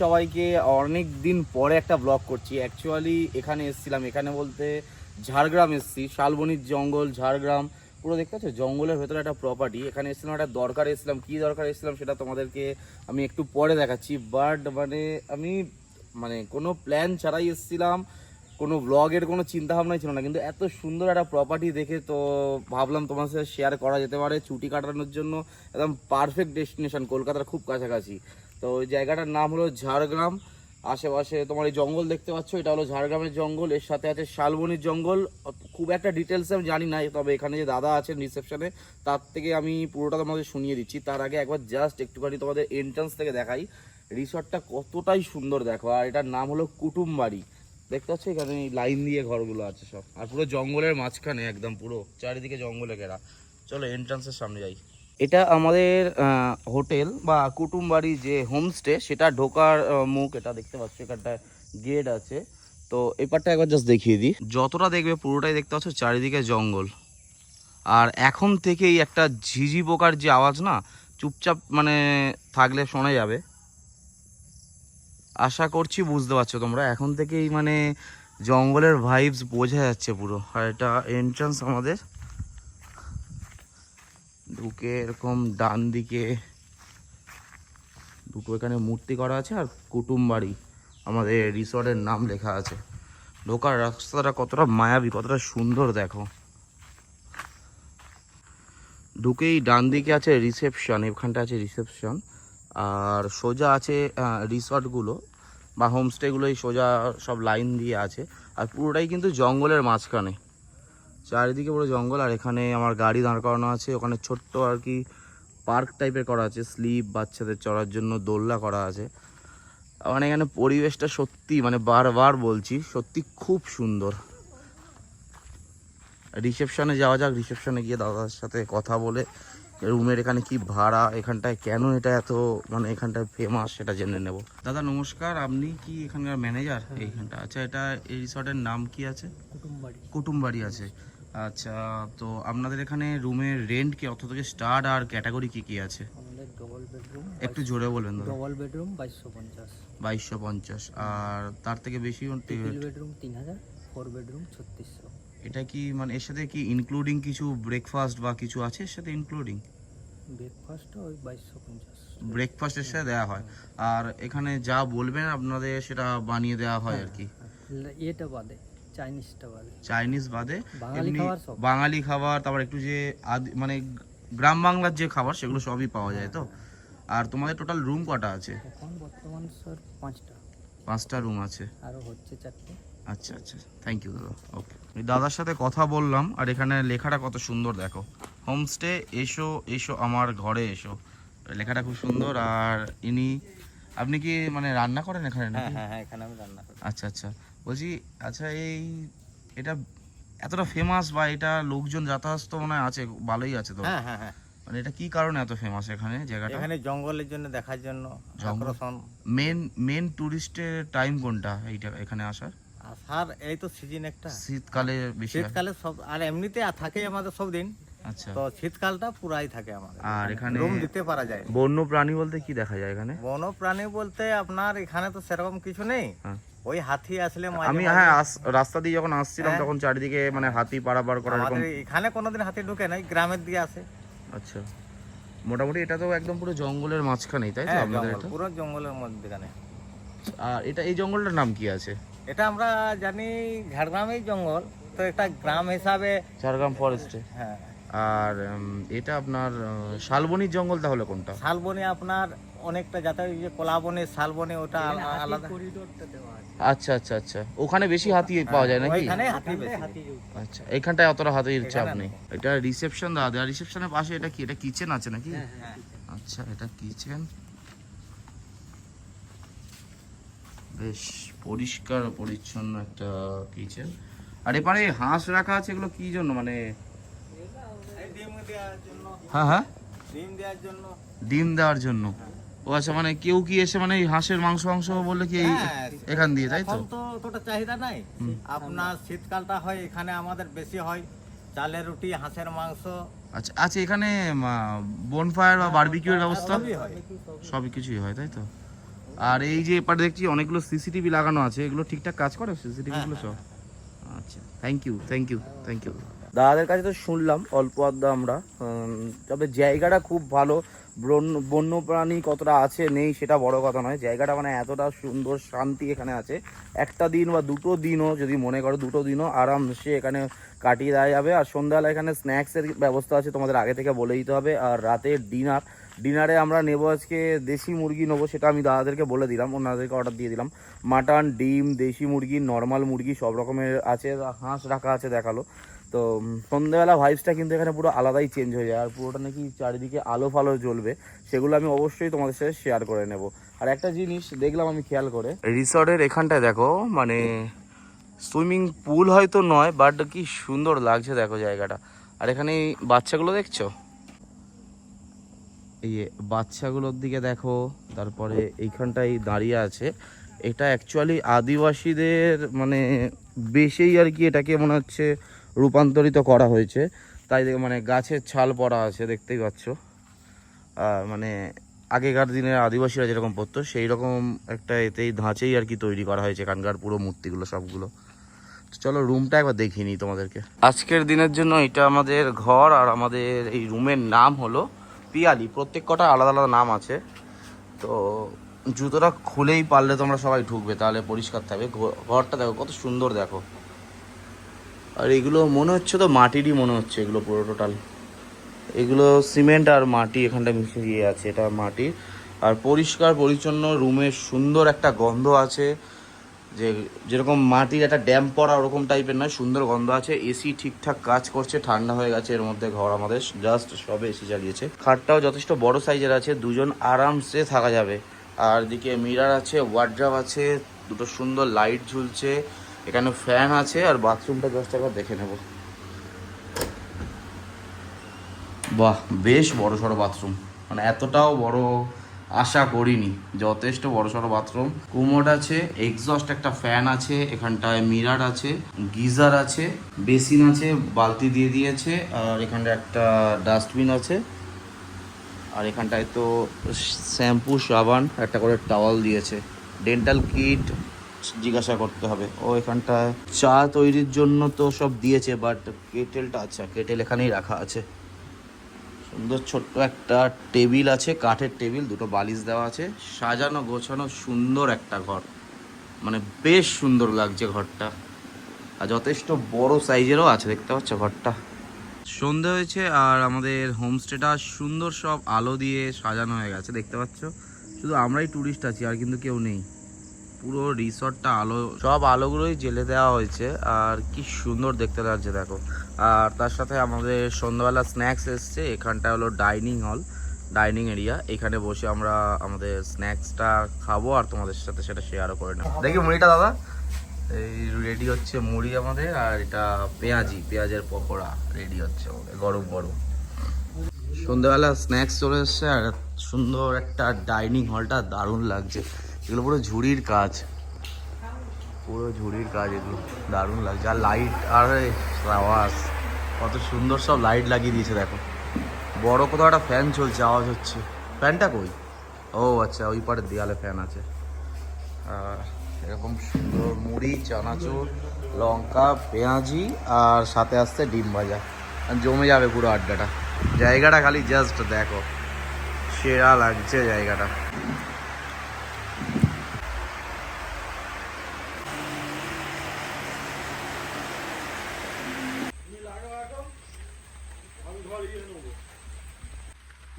সবাইকে অনেক দিন পরে একটা ব্লগ করছি। অ্যাকচুয়ালি এখানে এসেছিলাম। এখানে বলতে ঝাড়গ্রাম এসেছি। শালবনির জঙ্গল, ঝাড়গ্রাম। পুরো দেখতে পাচ্ছ? জঙ্গলের ভেতরে একটা প্রপার্টি এখানে এসেছিলাম, একটা দরকার এসেছিলাম। কী দরকার এসেছিলাম সেটা তোমাদেরকে আমি একটু পরে দেখাচ্ছি। বাট মানে আমি মানে কোনো প্ল্যান ছাড়াই এসেছিলাম। কোনো ব্লগের কোনো চিন্তা ভাবনাই ছিল না। কিন্তু এত সুন্দর একটা প্রপার্টি দেখে তো ভাবলাম তোমার সাথে শেয়ার করা যেতে পারে। ছুটি কাটানোর জন্য একদম পারফেক্ট ডেস্টিনেশন কলকাতার খুব কাছাকাছি। তো ওই জায়গাটার নাম হলো ঝাড়গ্রাম। আশেপাশে তোমার এই জঙ্গল দেখতে পাচ্ছ, এটা হলো ঝাড়গ্রামের জঙ্গল। এর সাথে আছে শালবনির জঙ্গল। খুব একটা ডিটেলস আমি জানি না, তবে এখানে যে দাদা আছেন রিসেপশনে তার থেকে আমি পুরোটা তোমাদের শুনিয়ে দিচ্ছি। তার আগে একবার জাস্ট একটুখানি তোমাদের এন্ট্রান্স থেকে দেখাই। রিসর্টটা কতটাই সুন্দর দেখো, আর এটার নাম হলো কুটুম বাড়ি দেখতে পাচ্ছ এখানে লাইন দিয়ে ঘরগুলো আছে সব। আর পুরো জঙ্গলের মাঝখানে একদম পুরো, চারিদিকে জঙ্গলে ঘেরা। চলো এন্ট্রান্সের সামনে যাই। এটা আমাদের হোটেল বা কুটুম বাড়ি যে হোমস্টে, সেটা ঢোকার মুখ এটা দেখতে পাচ্ছ, এখানটায় গেট আছে। তো এপারটা একবার জাস্ট দেখিয়ে দিই। যতটা দেখবে পুরোটাই দেখতে পাচ্ছ, চারিদিকে জঙ্গল। আর এখন থেকেই একটা ঝিঝি পোকার যে আওয়াজ না, চুপচাপ মানে থাকলে শোনা যাবে। আশা করছি বুঝতে পারছ তোমরা। এখন থেকেই মানে জঙ্গলের ভাইবস বোঝা যাচ্ছে পুরো। আর এটা এন্ট্রান্স আমাদের। ঢুকে এরকম ডান দিকে দুটো এখানে মূর্তি করা আছে আর কুটুম বাড়ি। আমাদের রিসর্টের নাম লেখা আছে। ঢোকার রাস্তাটা কতটা মায়াবী, কতটা সুন্দর, দেখো। ঢুকেই ডান দিকে আছে রিসেপশন, এখানটা আছে রিসেপশন। আর সোজা আছে রিসর্টগুলো, বা হোমস্টেগুলোই সোজা সব লাইন দিয়ে আছে। আর পুরোটাই কিন্তু জঙ্গলের মাঝখানে। চারিদিকে পুরো জঙ্গল আর এখানে আমার গাড়ি দাঁড় করানো আছে। ওখানে ছোট্ট আর কি পার্ক টাইপের করা আছে স্লিপ বাচ্চাদের চড়ার জন্য দোলনা করা আছে। মানে এখানে পরিবেশটা সত্যি মানে বারবার বলছি সত্যি খুব সুন্দর। রিসেপশনে যাওয়া যাক রিসেপশনে গিয়ে দাদার সাথে কথা বলে রুমের এখানে কি ভাড়া এখানটায় কেন এটা এত মানে এখানটায় ফেমাস সেটা জেনে নেব। দাদা নমস্কার আপনি কি এখানকার ম্যানেজার এইখানটা। আচ্ছা এটা এই রিসর্টের নাম কি আছে? কুটুমবাড়ি। কুটুমবাড়ি আছে। আচ্ছা তো আপনাদের এখানে রুমের রেন্ট কি অত থেকে স্টার্ট আর ক্যাটাগরি কি কি আছে? ডবল বেডরুম একটু জোরে বলবেন ডবল বেডরুম বাইশশো পঞ্চাশ। বাইশশো পঞ্চাশ। আর তার থেকে বেশি বেডরুম তিন হাজার ফোর বেডরুম ছত্রিশশো। এটা কি মানে এর সাথে কি ইনক্লুডিং কিছু ব্রেকফাস্ট বা কিছু আছে এর সাথে ইনক্লুডিং ব্রেকফাস্টও ওই বাইশশো পঞ্চাশ। ব্রেকফাস্টের সাথে দেওয়া হয়। আর এখানে যা বলবেন আপনাদের সেটা বানিয়ে দেওয়া হয় আর কি। ইয়েটা বাদে। চাইনিজটা বাদে। চাইনিজ বাদে বাঙালি খাবার সব। বাঙালি খাবার তারপর একটু যে মানে গ্রাম বাংলার যে খাবার সেগুলো সবই পাওয়া যায় তো? আর তোমাদের টোটাল রুম কটা আছে? এখন বর্তমান স্যার পাঁচটা। পাঁচটা রুম আছে। আরও হচ্ছে চারটে। আচ্ছা আচ্ছা। থ্যাংক ইউ দাদা। ওকে দাদার সাথে কথা বললাম আর এখানে লেখাটা কত সুন্দর দেখো। হোমস্টে এসো এসো আমার ঘরে এসো। লেখাটা খুব সুন্দর আর ইনি আপনি কি মানে রান্না করেন এখানে নাকি? হ্যাঁ হ্যাঁ এখানে আমি রান্না করি। আচ্ছা আচ্ছা। বলছি আচ্ছা এই এটা এতটা ফেমাস বা এটা লোকজন যাতায়াত তো মনে হয় আছে ভালোই আছে তো? হ্যাঁ হ্যাঁ হ্যাঁ। মানে এটা কি কারণে এত ফেমাস এখানে জায়গাটা? এখানে জঙ্গলের জন্য দেখার জন্য আকর্ষণ। মেন মেন টুরিস্টের টাইম কোনটা এইটা এখানে আসার? আসার এই তো সিজন একটা। শীতকালে বেশি শীতকালে সব আর এমনিতে থাকে আমাদের সব দিন। আচ্ছা। তো শীতকালটা পুরাই থাকে আমাদের। আর এখানে রুম দিতে পারা যায়। বন্য প্রাণী বলতে কি দেখা যায় এখানে? বন প্রাণী বলতে আপনার এখানে তো সেরকম কিছু নেই। হ্যাঁ। ওই হাতি আসলে আমি হ্যাঁ রাস্তা দিয়ে যখন আসছিলাম হ্যাঁ। তখন চারিদিকে মানে হাতি পারাপার করা এরকম এখানে কোনোদিন হাতি ঢুকে নাই গ্রামের দিকে আসে আচ্ছা। মোটামুটি এটা তো একদম পুরো জঙ্গলের মাঝখানেই তাই তো হ্যাঁ আপনাদের এটা? পুরো জঙ্গলের মধ্যখানে। আর এটা এই জঙ্গলটার নাম কি আছে? এটা আমরা জানি ঝাড়গ্রামেই জঙ্গল তো একটা গ্রাম হিসাবে ঝাড়গ্রাম ফরেস্টে হ্যাঁ। আর এটা আপনার শালবনির জঙ্গল তাহলে কোনটা? শালবনি আপনার অনেকটা যাতে ওই যে কলাবনি শালবনি ওটা আলাদা করিডোরটা দেওয়া আছে। আচ্ছা আচ্ছা আচ্ছা। ওখানে বেশি হাতি পাওয়া যায় নাকি? হাতি বেশি। হাতি আচ্ছা এখানটায় অতটা হাতির চাপ নেই। এটা রিসেপশন দাদা রিসেপশনের পাশে এটা কি? এটা কিচেন আছে নাকি? হ্যাঁ আচ্ছা এটা কিচেন বেশ পরিষ্কার পরিচ্ছন্ন একটা কিচেন আর এপারে হাঁস রাখা আছে এগুলো কি জন্য? মানে ডিম দেওয়ার জন্য। হ্যাঁ হ্যাঁ। ডিম দেওয়ার জন্য। ডিম দেওয়ার জন্য। ও আচ্ছা মানে কেউ কি এসে মানে হাঁসের মাংস মাংস বললে কি হ্যাঁ, এখান দিয়ে তাই তো? এখন তো অতটা চাহিদা নাই। আপনার শীতকালটা হয় এখানে আমাদের বেশি হয়। চালের রুটি হাঁসের মাংস। আচ্ছা আচ্ছা এখানে বনফায়ার বা বারবিকিউর ব্যবস্থা? সবই কিছুই হয় তাই তো? আর এই যে এপারে দেখছি অনেকগুলো সিসিটিভি লাগানো আছে এগুলো ঠিকঠাক কাজ করে? সিসিটিভি গুলো সব? আচ্ছা thank you thank you thank you দাদাদের কাছে তো শুনলাম অল্প আড্ডা আমরা। তবে জায়গাটা খুব ভালো। বন্য, বন্যপ্রাণী কতটা আছে, নেই সেটা বড় কথা নয়। জায়গাটা মানে এতটা সুন্দর শান্তি এখানে আছে। একটা দিন বা দুটো দিনও যদি মনে করো, দুটো দিনও আরামসে এখানে কাটিয়ে দেওয়া যাবে। আর সন্ধ্যাবেলা এখানে স্ন্যাক্সের ব্যবস্থা আছে, তোমাদের আগে থেকে বলে দিতে হবে। আর রাতের ডিনার, ডিনারে আমরা নেব আজকে দেশি মুরগি নেব, সেটা আমি দাদাদেরকে বলে দিলাম, ওনাদেরকে অর্ডার দিয়ে দিলাম। মাটন, ডিম, দেশি মুরগি নর্মাল মুরগি সব রকমের আছে, হাঁস রাখা আছে দেখাল। তো সন্ধ্যেবেলা ভাইবসটা কিন্তু এখানে পুরো আলাদাই চেঞ্জ হয়ে যায়। আর পুরোটা নাকি চারিদিকে আলো ফালো জ্বলবে, সেগুলো আমি অবশ্যই তোমাদের সাথে শেয়ার করে নেব। আর একটা জিনিস দেখলাম আমি খেয়াল করে, রিসর্টের এখানটায় দেখো মানে সুইমিং পুল হয়তো নয়, বাট কি সুন্দর লাগছে দেখো জায়গাটা। আর এখানে বাচ্চাগুলো দেখছ? এই বাচ্চাগুলোর দিকে দেখো, তারপরে এইখানটায় দাঁড়িয়ে আছে। এটা অ্যাকচুয়ালি আদিবাসীদের মানে বেশেই আর কি এটাকে মনে হচ্ছে রূপান্তরিত করা হয়েছে। তাই দেখে মানে গাছের ছাল পড়া আছে, দেখতেই পাচ্ছ। মানে আগেকার দিনে আদিবাসীরা যেরকম পড়তো সেই রকম একটা এতেই ধাঁচেই আর কি তৈরি করা হয়েছে এখানকার পুরো মূর্তিগুলো, সবগুলো। চলো রুমটা একবার দেখিয়ে নিই তোমাদেরকে। আজকের দিনের জন্য এটা আমাদের ঘর, আর আমাদের এই রুমের নাম হলো পিয়ালি। প্রত্যেক কটা আলাদা আলাদা নাম আছে। তো জুতোটা খুলেই পারলে তোমরা সবাই ঢুকবে, তাহলে পরিষ্কার থাকবে। ঘরটা দেখো, কত সুন্দর দেখো। আর এগুলো মনে হচ্ছে তো মাটিরই মনে হচ্ছে এগুলো পুরো টোটাল এগুলো সিমেন্ট আর মাটি এখানটা মিশে গিয়ে আছে, এটা মাটির আর পরিষ্কার, পরিচ্ছন্ন রুমের সুন্দর একটা গন্ধ আছে। যে যেরকম মাটির একটা ড্যাম পড়া ওরকম টাইপের নয়, সুন্দর গন্ধ আছে। এসি ঠিকঠাক কাজ করছে, ঠান্ডা হয়ে গেছে, এর মধ্যে ঘর আমাদের। জাস্ট সবে এসি চালিয়েছে। খাটটাও যথেষ্ট বড় সাইজের আছে, দুজন আরামসে থাকা যাবে। আর দিকে মিরার আছে ওয়ার্ড্রাপ আছে, দুটো সুন্দর লাইট ঝুলছে। এখানে ফ্যান আছে আর বাথরুমটা জাস্ট একবার দেখে নেব। বাহ, বেশ বড় সড়ো বাথরুম। মানে এতটাও বড় আশা করিনি, যথেষ্ট বড় সড়ো বাথরুম। কুমোট আছে এক্সস্ট একটা ফ্যান আছে, এখানটায় মিরার আছে, গিজার আছে, বেসিন আছে, বালতি দিয়ে দিয়েছে, আর এখানটা একটা ডাস্টবিন আছে। আর এখানটায় তো শ্যাম্পু সাবান একটা করে টাওয়াল দিয়েছে। ডেন্টাল কিট জিজ্ঞাসা করতে হবে। ও এখানটায় চা তৈরির জন্য তো সব দিয়েছে বাট কেটেলটা আচ্ছা কেটেল এখানেই রাখা আছে। সুন্দর ছোট্ট একটা টেবিল আছে, কাঠের টেবিল, দুটো বালিশ দেওয়া আছে। সাজানো, গোছানো সুন্দর একটা ঘর। মানে বেশ সুন্দর লাগছে ঘরটা। আর যথেষ্ট বড় সাইজেরও আছে, দেখতে পাচ্ছ ঘরটা। সন্ধে হয়েছে আর আমাদের হোমস্টেটা সুন্দর সব আলো দিয়ে সাজানো হয়ে গেছে, দেখতে পাচ্ছ। শুধু আমরাই ট্যুরিস্ট আছি, আর কিন্তু কেউ নেই। পুরো রিসর্টটা আলো, সব আলোগুলোই জেলে দেওয়া হয়েছে। আর কি সুন্দর দেখতে লাগছে, দেখো। আর তার সাথে আমাদের সন্ধ্যাবেলা স্ন্যাক্স এসছে, এখানটা হলো ডাইনিং হল ডাইনিং এরিয়া এখানে বসে আমরা আমাদের স্ন্যাক্সটা খাব আর তোমাদের সাথে সেটা শেয়ারও করে নেব। দেখি মুড়িটা, দাদা। এই রেডি হচ্ছে মুড়ি আমাদের, আর এটা পেঁয়াজি, পেঁয়াজের পকোড়া রেডি হচ্ছে আমাদের, গরম গরম। সন্ধ্যাবেলা স্ন্যাক্স চলে এসছে, আর সুন্দর একটা ডাইনিং হলটা দারুণ লাগছে। এগুলো পুরো ঝুড়ির কাজ। পুরো ঝুড়ির কাজ এগুলো। দারুণ লাগছে। আর লাইট আর আওয়াজ কত সুন্দর সব লাইট লাগিয়ে দিয়েছে, দেখো। বড় কোথাও একটা ফ্যান চলছে, আওয়াজ হচ্ছে। ফ্যানটা কই? ও আচ্ছা ওই পারে দেয়ালে ফ্যান আছে। এরকম সুন্দর মুড়ি, চানাচুর, লঙ্কা, পেঁয়াজি, আর সাথে আসছে ডিম ভাজা। জমে যাবে পুরো আড্ডাটা। জায়গাটা খালি জাস্ট দেখো। সেরা লাগছে জায়গাটা।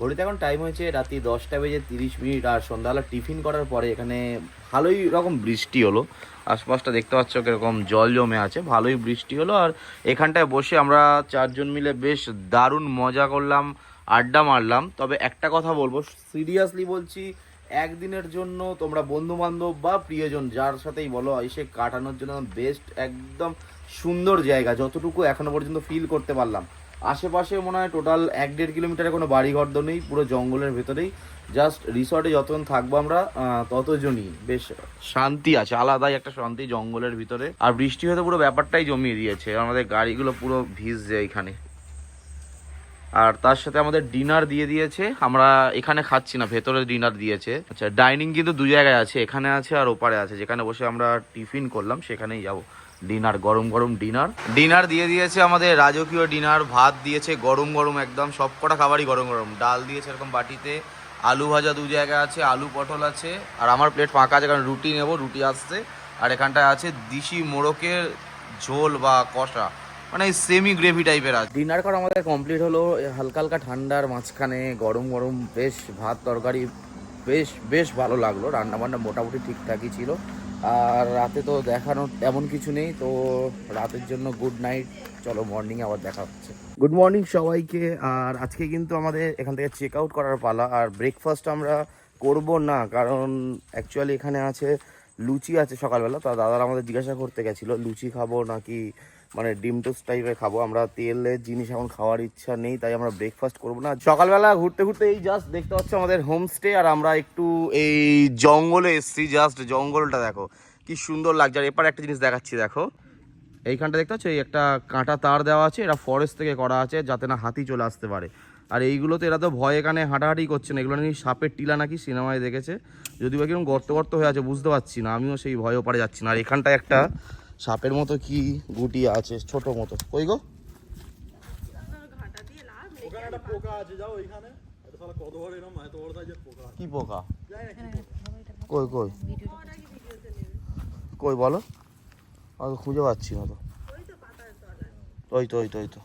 ঘড়িতে এখন টাইম হয়েছে রাত্রি দশটা বেজে তিরিশ মিনিট আর সন্ধ্যাবেলা টিফিন করার পরে এখানে ভালোই রকম বৃষ্টি হলো। আশপাশটা দেখতে পাচ্ছ কীরকম জল জমে আছে, ভালোই বৃষ্টি হলো আর এখানটায় বসে আমরা চারজন মিলে বেশ দারুণ মজা করলাম, আড্ডা মারলাম। তবে একটা কথা বলব সিরিয়াসলি বলছি, একদিনের জন্য তোমরা বন্ধু বান্ধব বা প্রিয়জন যার সাথেই বলো, এসে কাটানোর জন্য বেস্ট একদম সুন্দর জায়গা, যতটুকু এখনও পর্যন্ত ফিল করতে পারলাম। আশেপাশে মনে হয় টোটাল এক দেড় কিলোমিটারে কোনো বাড়ি ঘর নেই, পুরো জঙ্গলের ভেতরেই। জাস্ট রিসর্টে যতক্ষণ থাকব আমরা ততজনই। বেশ শান্তি আছে, আলাদাই একটা শান্তি জঙ্গলের ভিতরে। আর বৃষ্টি হয়তো পুরো ব্যাপারটাই জমিয়ে দিয়েছে, আমাদের গাড়িগুলো পুরো ভিজছে এখানে। আর তার সাথে আমাদের ডিনার দিয়ে দিয়েছে, আমরা এখানে খাচ্ছি না, ভেতরে ডিনার দিয়েছে। আচ্ছা ডাইনিং কিন্তু দু জায়গায় আছে, এখানে আছে আর ওপারে আছে, যেখানে বসে আমরা টিফিন করলাম, সেখানেই যাব। ডিনার গরম গরম ডিনার। ডিনার দিয়ে দিয়েছে আমাদের রাজকীয় ডিনার ভাত দিয়েছে গরম গরম একদম সব কটা খাবারই গরম গরম। ডাল দিয়েছে এরকম বাটিতে আলু ভাজা দু জায়গায় আছে আলু পটল আছে আর আমার প্লেট ফাঁকা আছে কারণ রুটি নেব রুটি আসছে আর এখানটায় আছে দিশি মোড়কের ঝোল বা কষা মানে সেমি গ্রেভি টাইপের আছে। ডিনার করা আমাদের কমপ্লিট হলো হালকা হালকা ঠান্ডার মাঝখানে গরম গরম বেশ ভাত তরকারি বেশ বেশ ভালো লাগল। রান্না বান্না মোটামুটি ঠিকঠাকই ছিল। আর রাতে তো দেখানোর তেমন কিছু নেই, তো রাতের জন্য গুড নাইট চলো মর্নিংয়ে আবার দেখা হচ্ছে। গুড মর্নিং সবাইকে, আর আজকে কিন্তু আমাদের এখান থেকে চেক আউট করার পালা। আর ব্রেকফাস্ট আমরা করব না, কারণ অ্যাকচুয়ালি এখানে আছে লুচি আছে সকালবেলা। তা দাদারা আমাদের জিজ্ঞাসা করতে গেছিল, লুচি খাব নাকি মানে ডিম টোস্ট টাইপের খাব। আমরা তেলের জিনিস এখন খাওয়ার ইচ্ছা নেই, তাই আমরা ব্রেকফাস্ট করব না। সকালবেলা ঘুরতে ঘুরতে এই জাস্ট দেখতে পাচ্ছ আমাদের হোমস্টে আর আমরা একটু এই জঙ্গলে এসছি জাস্ট জঙ্গলটা দেখো, কি সুন্দর লাগছে। আর এপারে একটা জিনিস দেখাচ্ছি, দেখো। এইখানটা দেখতে পাচ্ছ, এই একটা কাঁটা তার দেওয়া আছে এরা ফরেস্ট থেকে করা আছে, যাতে না হাতি চলে আসতে পারে। আর এইগুলোতে এরা তো ভয় এখানে হাঁটাহাঁটি করছে না, এগুলো নাকি সাপের টিলা নাকি সিনেমায় দেখেছে। যদি বা কীরকম গর্ত গর্ত হয়ে আছে, বুঝতে পারছি না, আমিও সেই ভয় ওপারে যাচ্ছি না। আর এখানটায় একটা সাপের মতো কি গুটি আছে ছোট মতো। কই গো? কি পোকা? কই কই? কই বলো? আমি খুঁজে পাচ্ছি না তো। ওই তো ওই তো ওই তো।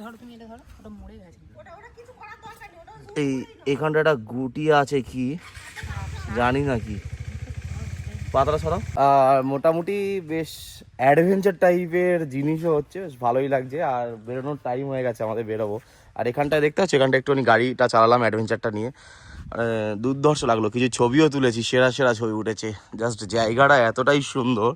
ধরো তুমি এটা ধরো ওটা মরে গেছে। এই এখানটা একটা গুটি আছে কি? জানি না কি। পাতাটা সরাও? আর মোটামুটি বেশ অ্যাডভেঞ্চার টাইপের জিনিসও হচ্ছে, বেশ ভালোই লাগছে। আর বেরোনোর টাইম হয়ে গেছে, আমাদের বেরোবো। আর এখানটায় দেখতে পাচ্ছি এখানটা একটুখানি গাড়িটা চালালাম অ্যাডভেঞ্চারটা নিয়ে। মানে দুর্ধর্ষ লাগল, কিছু ছবিও তুলেছি, সেরা সেরা ছবি উঠেছে। জাস্ট জায়গাটা এতটাই সুন্দর,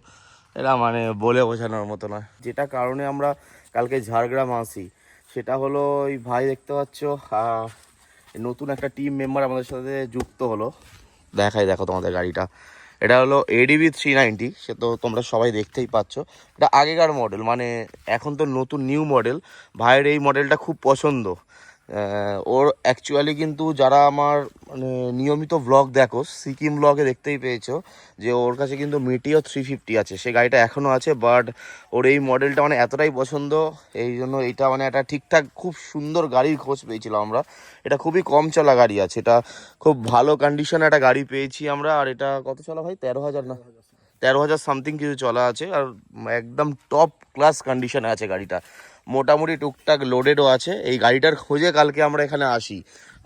এটা মানে বলে বোঝানোর মতো নয়। যেটা কারণে আমরা কালকে ঝাড়গ্রাম আসি, সেটা হলো ওই ভাই দেখতে পাচ্ছ নতুন একটা টিম মেম্বার আমাদের সাথে যুক্ত হলো। দেখাই, দেখো তোমাদের গাড়িটা। এটা হলো এডিবি থ্রি নাইনটি সে তো তোমরা সবাই দেখতেই পাচ্ছ। এটা আগেকার মডেল মানে এখন তো নতুন নিউ মডেল ভাইয়ের এই মডেলটা খুব পছন্দ। ওর অ্যাকচুয়ালি কিন্তু যারা আমার মানে নিয়মিত ব্লগ দেখো, সিকিম ব্লগে দেখতেই পেয়েছ যে ওর কাছে কিন্তু মিটিও থ্রি ফিফটি আছে। সে গাড়িটা এখনও আছে বাট ওর এই মডেলটা মানে এতটাই পছন্দ, এই জন্য এটা মানে একটা ঠিকঠাক, খুব সুন্দর গাড়ির খোঁজ পেয়েছিলাম আমরা। এটা খুবই কম চলা গাড়ি আছে, এটা খুব ভালো কন্ডিশনে একটা গাড়ি পেয়েছি আমরা, আর এটা কত চলা ভাই? তেরো হাজার না? তেরো হাজার সামথিং কিছু চলা আছে, আর একদম টপ ক্লাস কন্ডিশনে আছে গাড়িটা। মোটামুটি টুকটাক লোডেডও আছে। এই গাড়িটার খোঁজে কালকে আমরা এখানে আসি।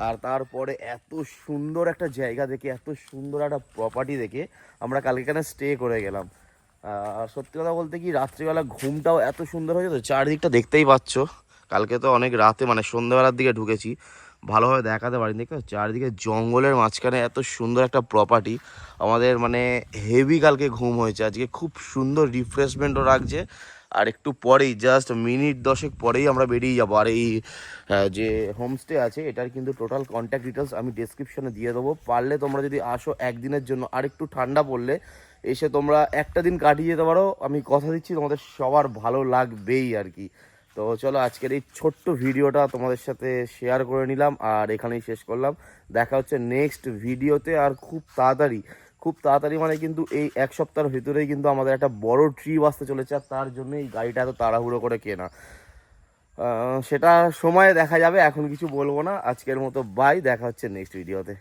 আর তারপরে এত সুন্দর একটা জায়গা দেখে, এত সুন্দর একটা প্রপার্টি দেখে আমরা কালকে এখানে স্টে করে গেলাম। আর সত্যি কথা বলতে কি, রাত্রিবেলা ঘুমটাও এত সুন্দর হয়েছে তো চারিদিকটা দেখতেই পাচ্ছ। কালকে তো অনেক রাতে মানে সন্ধ্যাবেলার দিকে ঢুকেছি। ভালোভাবে দেখাতে দেখতে পাচ্ছ? চারিদিকে জঙ্গলের মাঝখানে এত সুন্দর একটা প্রপার্টি আমাদের মানে হেভি কালকে ঘুম হয়েছে। আজকে খুব সুন্দর রিফ্রেশমেন্টও রাখছে আর একটু পরেই জাস্ট মিনিট দশেক পরেই আমরা বেরিয়ে যাব। আর এই যে হোমস্টে আছে, এটার কিন্তু টোটাল কন্ট্যাক্ট ডিটেলস আমি ডেসক্রিপশনে দিয়ে দেবো। পারলে তোমরা যদি আসো একদিনের জন্য, আর একটু ঠান্ডা পড়লে, এসে তোমরা একটা দিন কাটিয়ে যেতে পারো। আমি কথা দিচ্ছি, তোমাদের সবার ভালো লাগবেই আর কি। তো চলো, আজকের এই ছোট্ট ভিডিওটা তোমাদের সাথে শেয়ার করে নিলাম, আর এখানেই শেষ করলাম। দেখা হচ্ছে নেক্সট ভিডিওতে, আর খুব তাড়াতাড়ি খুব তাড়াতাড়ি মানে কিন্তু এই এক সপ্তাহের ভিতরেই কিন্তু আমাদের একটা বড় ট্রিপ আসতে চলেছে আর তার জন্য এই গাড়িটা এত তাড়াহুড়ো করে কেনা। সেটা সময়ে দেখা যাবে, এখন কিছু বলব না। আজকের মতো বাই দেখা হচ্ছে নেক্সট ভিডিওতে